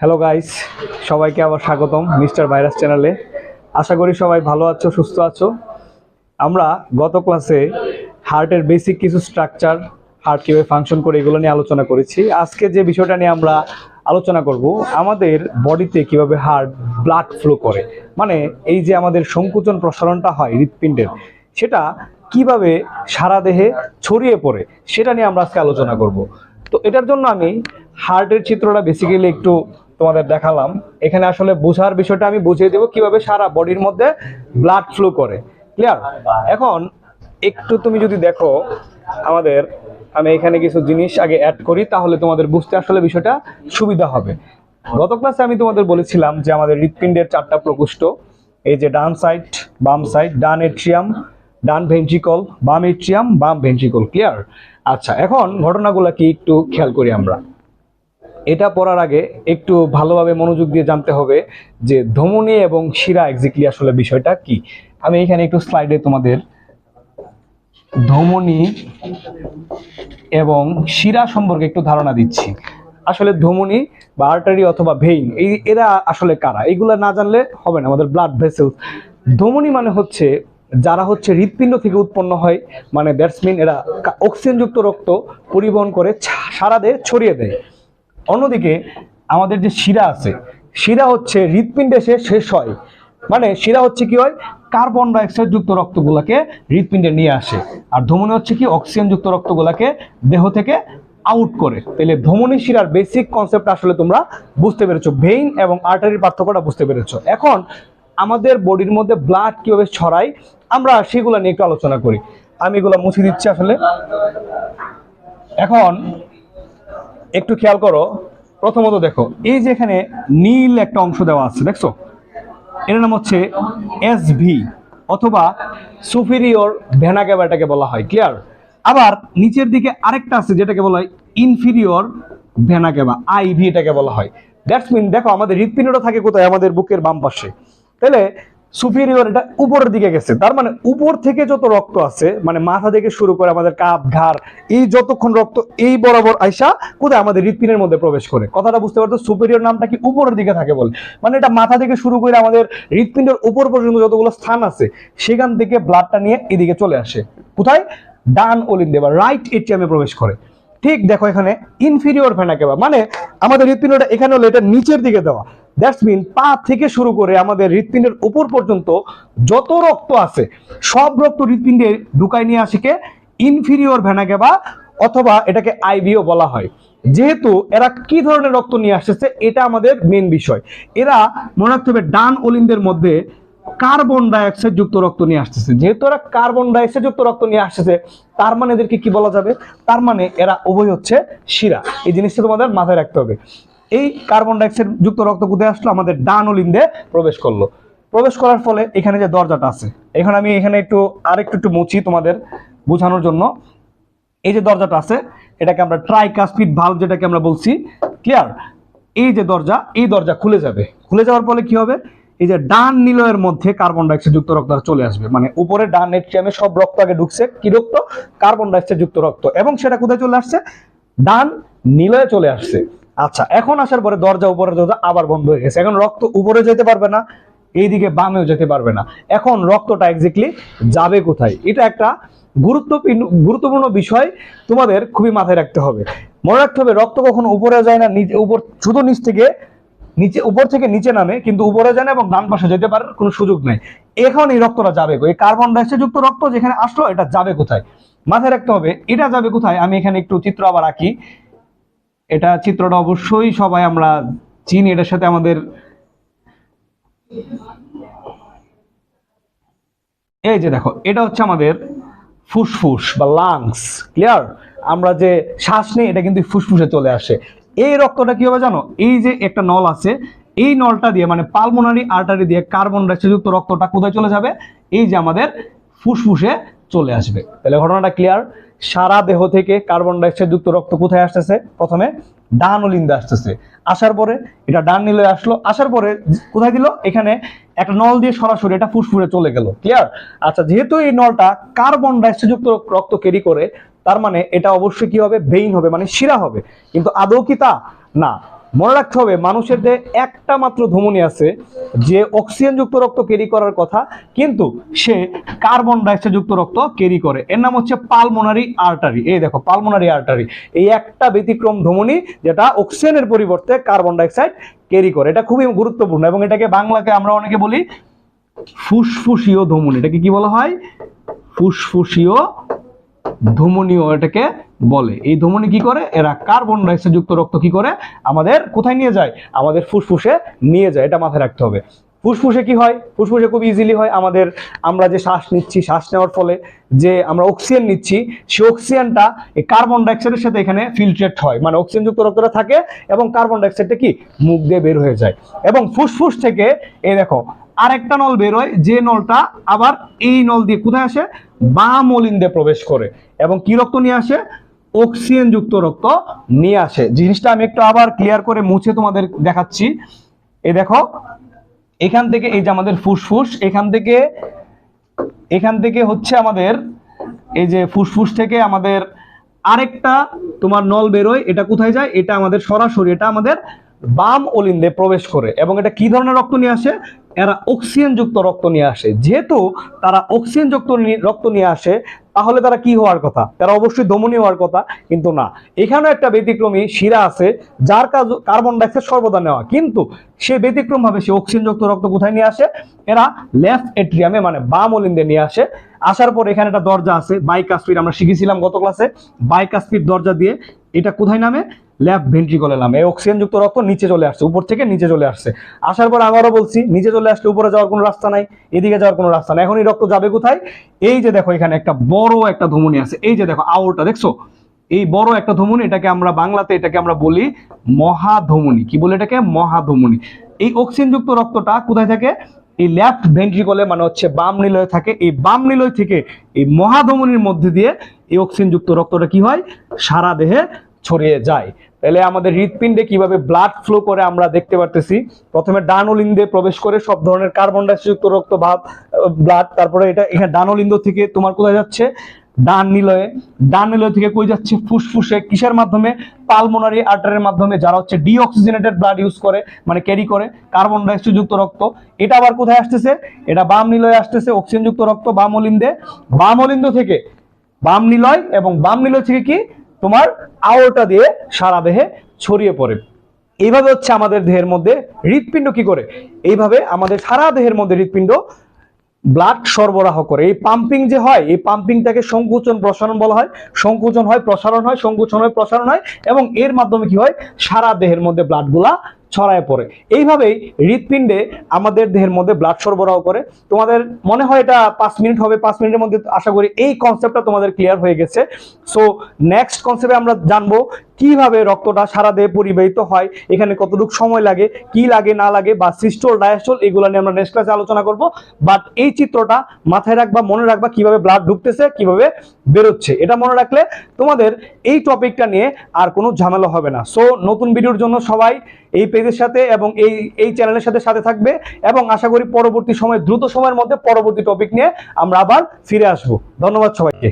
Hello guys সবাইকে আবার স্বাগতম মিস্টার ভাইরাস চ্যানেলে। আশা করি সবাই ভালো আছো, সুস্থ আছো। আমরা গত ক্লাসে হার্টের বেসিক কিছু স্ট্রাকচার হার্ট কীভাবে ফাংশন করে এগুলো নিয়ে আলোচনা করেছি। আজকে যে বিষয়টা নিয়ে আমরা আলোচনা করব, আমাদের বডিতে কীভাবে হার্ট ব্লাড ফ্লো করে। মানে এই যে আমাদের সংকুচন প্রসারণটা হয় হৃৎপিণ্ডের, সেটা কীভাবে সারা দেহে ছড়িয়ে পড়ে, সেটা নিয়ে আমরা আজকে আলোচনা করব। তো এটার জন্য আমি হার্টের চিত্রটা বেসিক্যালি একটু তোমাদের দেখালাম। এখানে আসলে বোঝার বিষয়টা আমি বুঝিয়ে দেবো কীভাবে সারা বডির মধ্যে ব্লাড ফ্লো করে। ক্লিয়ার এখন একটু তুমি যদি দেখো, আমাদের আমি এখানে কিছু জিনিস আগে অ্যাড করি, তাহলে তোমাদের বুঝতে আসলে বিষয়টা সুবিধা হবে। গত ক্লাসে আমি তোমাদের বলেছিলাম যে আমাদের হৃৎপিণ্ডের চারটা প্রকোষ্ঠ, এই যে ডান সাইড বাম সাইড ডান এট্রিয়াম ডান ভেন্ট্রিকল বাম এট্রিয়াম বাম ভেন্ট্রিকল ক্লিয়ার আচ্ছা এখন ঘটনাগুলো কি একটু খেয়াল করি আমরা। এটা পড়ার আগে একটু ভালোভাবে মনোযোগ দিয়ে জানতে হবে যে ধমনী এবং শিরা এক্স্যাক্টলি আসলে বিষয়টা কি। আমি এখানে একটু স্লাইডে তোমাদের ধমনী এবং শিরা সম্পর্কে একটু ধারণা দিচ্ছি। আসলে ধমনী বা আর্টারি অথবা ভেইন এই এরা আসলে কারা? এগুলো না জানলে হবে না, আমাদের ব্লাড ভেসেল ধমনী মানে হচ্ছে যারা হচ্ছে হৃৎপিণ্ড থেকে উৎপন্ন হয় মানে ব্যাটসম্যান এরা অক্সিজেনযুক্ত রক্ত পরিবহন করে সারা দেহে ছড়িয়ে দেয়। অন্যদিকে আমাদের যে শিরা আছে, শিরা হচ্ছে হৃৎপিণ্ডে সে শেষ হয়। মানে শিরা হচ্ছে কি হয়? কার্বন ডাইঅক্সাইড যুক্ত রক্তগুলোকে হৃৎপিণ্ডে নিয়ে আসে। আর ধমনী হচ্ছে কি? অক্সিজেন যুক্ত রক্তগুলোকে দেহ থেকে আউট করে। তাহলে ধমনী শিরার বেসিক কনসেপ্ট আসলে তোমরা বুঝতে পেরেছ। ভেইন এবং আর্টারির পার্থক্যটা বুঝতে পেরেছ। এখন আমাদের বডির মধ্যে ব্লাড কীভাবে ছড়ায়, আমরা সেগুলো নিয়ে একটু আলোচনা করি। আমি এগুলো মুছে দিচ্ছি আসলে। এখন একটু খেয়াল করো। প্রথমত দেখো, এই যে এখানে নীল একটা অংশ দেওয়া আছে, দেখছ? এর নাম হচ্ছে এস ভি, অথবা সুপিরিয়র ভেনা ক্যাভাটাকে বলা হয়, ক্লিয়ার? আবার নিচের দিকে আরেকটা আছে, যেটাকে বলা হয় ইনফিরিয়র ক্যাভা আইভি এটাকে বলা হয়। দ্যাটস মিন দেখো, আমাদের হৃৎপিণ্ডটা থাকে কোথায়? আমাদের বুকের বাম পাশে। তাহলে সুপিরিয়র এটা উপরের দিকে গেছে। তার মানে উপর থেকে যত রক্ত আছে মানে মাথা থেকে শুরু করে আমাদের কাপ ঘাড়, এই যতক্ষণ রক্ত এই বরাবর আইসা কোথায়? আমাদের হৃৎপিণ্ডের মধ্যে প্রবেশ করে। কথাটা বুঝতে পারতো সুপিরিয়র নামটা কি উপরের দিকে থাকে বলে? মানে এটা মাথা থেকে শুরু করে আমাদের হৃৎপিণ্ডের উপর পর্যন্ত যতগুলো স্থান আছে, সেখান থেকে ব্লাডটা নিয়ে এদিকে চলে আসে। কোথায়? ডান ওলিন্দে বা রাইট এটিএমে প্রবেশ করে। ঠিক দেখো এখানে ইনফিরিয়র ভেনা কেবা। মানে আমাদের হৃৎপিণ্ডটা হলো এটা নিচের দিকে দেওয়া। দ্যাটস মিন পা থেকে শুরু করে আমাদের হৃৎপিণ্ডের উপর পর্যন্ত যত রক্ত আছে, সব রক্ত হৃৎপিণ্ডে ঢুকায় নিয়ে আসে কে? ইনফিরিয়র ভেনা কেবা অথবা এটাকে আইভিও বলা হয়। যেহেতু এরা কি ধরনের রক্ত নিয়ে আসতেছে, এটা আমাদের মেন বিষয়। এরা মনে রাখতে হবে ডান ওলিন্দের মধ্যে কার্বন ডাইঅক্সাইড যুক্ত রক্ত নিয়ে আসতেছে। যেহেতু এরা কার্বন ডাইঅক্সাইড যুক্ত রক্ত নিয়ে আসতেছে, তার মানে এদেরকে কি বলা যাবে? তার মানে এরা উভয় হচ্ছে শিরা। এই জিনিসটা তোমাদের মাথায় রাখতে হবে। এই কার্বন ডাইঅক্সাইড যুক্ত রক্ত কোথায় আসলো, আমাদের ডান ওলিন্দে প্রবেশ করল। প্রবেশ করার ফলে এখানে যে দরজাটা আছে, এখানে আমি এখানে একটু, আরেকটু একটু মুছি তোমাদের বোঝানোর জন্য। এই যে দরজাটা আছে, এটাকে আমরা ট্রাইকাস্পিড ভালভ যেটাকে আমরা বলছি ক্লিয়ার এই যে দরজা, এই দরজা খুলে যাবে। খুলে যাওয়ার ফলে কি হবে? এই যে ডান নিলয়ের মধ্যে কার্বন ডাইঅক্সাইড যুক্ত রক্ত চলে আসবে। মানে উপরে ডান এট্রিয়ামে সব রক্ত আগে ঢুকছে। কি রক্ত? কার্বন ডাইঅক্সাইড যুক্ত রক্ত। এবং সেটা কোথায় চলে আসছে? ডান নিলয়ে চলে আসছে। আচ্ছা এখন আসার পরে দরজা উপরে দরজা আবার বন্ধ হয়ে গেছে। এখন রক্ত উপরে যেতে পারবে না, এইদিকে বামেও যেতে পারবে না। এখন রক্তটা এক্স্যাক্টলি যাবে কোথায়? এটা একটা গুরুত্বপূর্ণ গুরুত্বপূর্ণ বিষয় তোমাদের খুবই মাথায় রাখতে হবে। মনে রাখতে হবে, রক্ত কখনো উপরে যায় না, নিচে, উপর, শুধু নিচ থেকে, নিচে, উপর থেকে নিচে নামে, কিন্তু উপরে যায় না এবং ডান পাশে যেতে পারার কোনো সুযোগ নেই। এখন এই রক্তটা যাবে এই কার্বন ডাইঅক্সাইড যুক্ত রক্ত যেখানে আসলো, এটা যাবে কোথায়? মাথায় রাখতে হবে, এটা যাবে কোথায়? আমি এখানে একটু চিত্র আবার আঁকি। এটা চিত্রটা অবশ্যই সবাই আমরা চিনি, এটার সাথে আমাদের এই যে দেখো, এটা হচ্ছে আমাদের ফুসফুস বা লাংস ক্লিয়ার আমরা যে শ্বাস নিই, এটা কিন্তু ফুসফুসে চলে আসে। এই রক্তটা কি হবে জানো? এই যে একটা নল আছে, এই নলটা দিয়ে মানে পালমোনারি আর্টারি দিয়ে কার্বন ডাইঅক্সাইড যুক্ত রক্তটা কোথায় চলে যাবে? এই যে আমাদের ফুসফুসে চলে আসবে। তাহলে ঘটনাটা ক্লিয়ার সারা দেহ থেকে কার্বন ডাইঅক্সাইড যুক্ত রক্ত কোথায় আসতেছে? প্রথমে ডান ওলিন্দে আসতেছে। আসার পরে এটা ডান নিলে আসলো, আসার পরে কোথায় দিল? এখানে একটা নল দিয়ে সরাসরি এটা ফুসফুসে চলে গেল। ক্লিয়ার আচ্ছা যেহেতু এই নলটা কার্বন ডাইঅক্সাইড যুক্ত রক্ত ক্যারি করে, তার মানে এটা অবশ্যই কি হবে? ভেইন হবে মানে শিরা হবে। কিন্তু আদৌ কি তা? না। মনে রাখতে হবে, মানুষের যে একটা মাত্র ধমনী আছে যে অক্সিজেন যুক্ত রক্ত ক্যারি করার কথা, কিন্তু সে কার্বন ডাইঅক্সাইড যুক্ত রক্ত ক্যারি করে। এর নাম হচ্ছে পালমোনারি আর্টারি এই দেখো পালমোনারি আর্টারি এই একটা ব্যতিক্রম ধমনী যেটা অক্সিজেনের পরিবর্তে কার্বন ডাইঅক্সাইড ক্যারি করে। এটা খুবই গুরুত্বপূর্ণ এবং এটাকে বাংলাকে আমরা অনেকে বলি ফুসফুসীয় ধমনী। এটাকে কি বলা হয়? ফুসফুসীয় ধমনীয় এটাকে বলে। এই ধমনী কি করে? এরা কার্বন ডাইঅক্সাইড যুক্ত রক্ত কি করে? আমাদের কোথায় নিয়ে যায়? আমাদের ফুসফুসে নিয়ে যায়। এটা মাথায় রাখতে হবে। ফুসফুসে কি হয়? ফুসফুসে খুব ইজিলি হয়। আমাদের, আমরা যে শ্বাস নিচ্ছি, শ্বাস নেওয়ার ফলে যে আমরা অক্সিজেন নিচ্ছি সেই অক্সিজেনটা এই কার্বন ডাইঅক্সাইডের সাথে এখানে ফিল্ট্রেট হয়। মানে অক্সিজেন যুক্ত রক্তটা থাকে এবং কার্বন ডাইঅক্সাইডটা কি? মুখ দিয়ে বের হয়ে যায়। এবং ফুসফুস থেকে, এই দেখো আরেকটা নল বেরোয় যে নলটা আবার এই নল দিয়ে কোথায় আসে? বাম অলিন্দে প্রবেশ করে। এবং কি রক্ত নিয়ে আসে? অক্সিজেন যুক্ত রক্ত নিয়ে আসে। জিনিসটা আমি একটু আবার ক্লিয়ার করে মুছে তোমাদের দেখাচ্ছি। এই দেখো, এখান থেকে এই যে আমাদের ফুসফুস, এখান থেকে এখান থেকে হচ্ছে আমাদের এই যে ফুসফুস থেকে আমাদের আরেকটা তোমার নল বেরোয় এটা কোথায় যায়? এটা আমাদের সরাসরি, এটা আমাদের বাম অলিন্দে প্রবেশ করে এবং এটা কি ধরনের রক্ত নিয়ে আসে? এরা অক্সিজেন যুক্ত রক্ত নিয়ে আসে। যেহেতু তারা অক্সিজেন যুক্ত রক্ত নিয়ে আসে, তাহলে তারা কি হওয়ার কথা? তারা অবশ্যই দমনী হওয়ার কথা, কিন্তু না। এখানেও একটা ব্যতিক্রমী শিরা আছে, যার কাজ কার্বন ডাইঅক্সাইড সর্বদা নেওয়া। কিন্তু সে ব্যতিক্রম ভাবে সে অক্সিজেন যুক্ত রক্ত কোথায় নিয়ে আসে? এরা লেফট এট্রিয়ামে মানে বাম অলিন্দে নিয়ে আসে। আসার পর এখানে একটা দরজা আছে, বাইকাস্পিড, আমরা শিখেছিলাম গত ক্লাসে। বাইকাস্পিড দরজা দিয়ে এটা কোথায় নামে? লেফট ভেন্ট্রিকলে নামে। এই অক্সিজেন যুক্ত রক্ত নিচে চলে আসছে, উপর থেকে নিচে চলে আসছে। আসার পর আবারও বলছি, নিচে চলে আসলে উপরে যাওয়ার কোনো রাস্তা নাই, এদিকে যাওয়ার কোনো রাস্তা নাই। এখন এই রক্ত যাবে কোথায়? এই যে দেখো, এখানে একটা বড় একটা ধমনী আছে। এই যে দেখো আউরটা দেখছ? এই বড় একটা ধমনী, এটাকে আমরা বাংলাতে এটাকে আমরা বলি মহাধমনী। কি বলে এটাকে? মহাধমনী। এই অক্সিজেন যুক্ত রক্তটা কোথায় থাকে? এই লেফট ভেন্ট্রিকলে মানে হচ্ছে বাম নিলয় থাকে। এই বাম নিলয় থেকে এই মহাধমনীর মধ্যে দিয়ে এই অক্সিজেন যুক্ত রক্তটা কি হয়? সারা দেহে ছড়িয়ে যায়। তাহলে আমাদের হৃৎপিণ্ডে কীভাবে ব্লাড ফ্লো করে আমরা দেখতে পারতেছি? প্রথমে ডানোলিন্দে প্রবেশ করে সব ধরনের কার্বন ডাইঅক্সাইড রক্ত ভাব ব্লাড তারপরে এটা এখানে ডানোলিন্দ থেকে তোমার কোথায় যাচ্ছে? ডান নিলয়ে। ডান নিলয় থেকে কই যাচ্ছে? ফুসফুসে। কিসের মাধ্যমে? পালমোনারি আর্টারের মাধ্যমে, যারা হচ্ছে ডিঅক্সিজেনেটেড ব্লাড ইউজ করে মানে ক্যারি করে কার্বন ডাইঅক্সাইড যুক্ত রক্ত। এটা আবার কোথায় আসতেছে? এটা বাম নিলয়ে আসতেছে অক্সিজেন যুক্ত রক্ত বাম অলিন্দে বাম অলিন্দ থেকে বাম নিলয় এবং বাম নিলয় থেকে কি? তোমার আওরটা দিয়ে সারা দেহে ছড়িয়ে পড়ে। এইভাবে হচ্ছে আমাদের দেহের মধ্যে হৃৎপিণ্ড কি করে? এইভাবে আমাদের সারা দেহের মধ্যে হৃৎপিণ্ড ব্লাড সরবরাহ করে। এই পাম্পিং যে হয়, এই পাম্পিংটাকে সংকোচন প্রসারণ বলা হয়। সংকোচন হয়, প্রসারণ হয়, সংকোচন হয়, প্রসারণ হয় এবং এর মাধ্যমে কি হয়? সারা দেহের মধ্যে ব্লাডগুলা ছড়ায় পড়ে। এইভাবেই হৃৎপিণ্ডে আমাদের দেহের মধ্যে ব্লাড সরবরাহ করে। তোমাদের মনে হয় এটা পাঁচ মিনিট হবে, পাঁচ মিনিটের মধ্যে আশা করি এই কনসেপ্টটা তোমাদের ক্লিয়ার হয়ে গেছে। সো নেক্সট কনসেপ্টে আমরা জানব কীভাবে রক্তটা সারা দেহে পরিবাহিত হয়, এখানে কতটুকু সময় লাগে, কি লাগে, না লাগে বা সিস্টোল, ডায়াস্টোল, এগুলো নিয়ে আমরা নেক্সট ক্লাসে আলোচনা করব। বাট এই চিত্রটা মাথায় রাখবা, মনে রাখবা কীভাবে ব্লাড ঢুকতেছে, কীভাবে বেরোচ্ছে। এটা মনে রাখলে তোমাদের এই টপিকটা নিয়ে আর কোনো ঝামেলা হবে না। সো নতুন ভিডিওর জন্য সবাই এই পেজের সাথে এবং এই এই চ্যানেলের সাথে সাথে থাকবে এবং আশা করি পরবর্তী সময়, দ্রুত সময়ের মধ্যে পরবর্তী টপিক নিয়ে আমরা আবার ফিরে আসব। ধন্যবাদ সবাইকে।